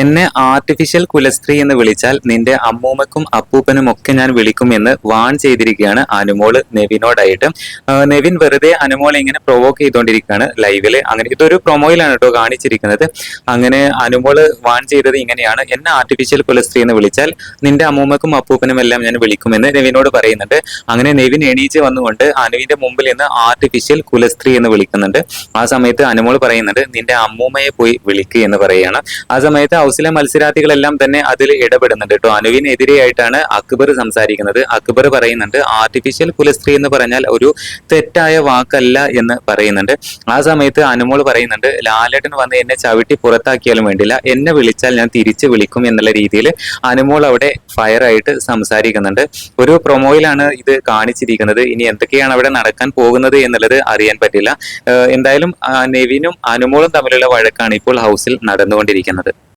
എന്നെ ആർട്ടിഫിഷ്യൽ കുലസ്ത്രീ എന്ന് വിളിച്ചാൽ നിന്റെ അമ്മൂമ്മക്കും അപ്പൂപ്പനും ഒക്കെ ഞാൻ വിളിക്കും എന്ന് വാൺ ചെയ്തിരിക്കുകയാണ് അനുമോൾ നെവിനോടായിട്ട്. നെവിൻ വെറുതെ അനുമോളെ ഇങ്ങനെ പ്രൊവോക്ക് ചെയ്തുകൊണ്ടിരിക്കുകയാണ് ലൈവിൽ അങ്ങനെ ഇതൊരു പ്രൊമോയിലാണ് കേട്ടോ കാണിച്ചിരിക്കുന്നത്. അങ്ങനെ അനുമോൾ വാൺ ചെയ്തത് ഇങ്ങനെയാണ്. എന്നെ ആർട്ടിഫിഷ്യൽ കുലസ്ത്രീ എന്ന് വിളിച്ചാൽ നിന്റെ അമ്മൂമ്മക്കും അപ്പൂപ്പനും എല്ലാം ഞാൻ വിളിക്കുമെന്ന് നെവിനോട് പറയുന്നുണ്ട്. അങ്ങനെ നെവിൻ എണീച്ച് വന്നുകൊണ്ട് അനുവിന്റെ മുമ്പിൽ നിന്ന് ആർട്ടിഫിഷ്യൽ കുലസ്ത്രീ എന്ന് വിളിക്കുന്നുണ്ട്. ആ സമയത്ത് അനുമോൾ പറയുന്നുണ്ട് നിന്റെ അമ്മൂമ്മയെ പോയി വിളിക്കുക എന്ന് പറയുകയാണ്. ആ സമയത്ത് ഹൗസിലെ മത്സരാർത്ഥികളെല്ലാം തന്നെ അതിൽ ഇടപെടുന്നുണ്ട് കേട്ടോ. അനുവിനെതിരെയായിട്ടാണ് അക്ബർ സംസാരിക്കുന്നത്. അക്ബർ പറയുന്നുണ്ട് ആർട്ടിഫിഷ്യൽ കുലസ്ത്രീ എന്ന് പറഞ്ഞാൽ ഒരു തെറ്റായ വാക്കല്ല എന്ന് പറയുന്നുണ്ട്. ആ സമയത്ത് അനുമോൾ പറയുന്നുണ്ട് ലാലേട്ടൻ വന്ന് എന്നെ ചവിട്ടി പുറത്താക്കിയാലും വേണ്ടില്ല. എന്നെ വിളിച്ചാൽ ഞാൻ തിരിച്ചു വിളിക്കും എന്നുള്ള രീതിയിൽ അനുമോൾ അവിടെ ഫയർ ആയിട്ട് സംസാരിക്കുന്നുണ്ട്. ഒരു പ്രൊമോയിലാണ് ഇത് കാണിച്ചിരിക്കുന്നത്. ഇനി എന്തൊക്കെയാണ് അവിടെ നടക്കാൻ പോകുന്നത് എന്നുള്ളത് അറിയാൻ പറ്റില്ല. എന്തായാലും നെവിനും അനുമോളും തമ്മിലുള്ള വഴക്കാണ് ഇപ്പോൾ ഹൗസിൽ നടന്നുകൊണ്ടിരിക്കുന്നത്.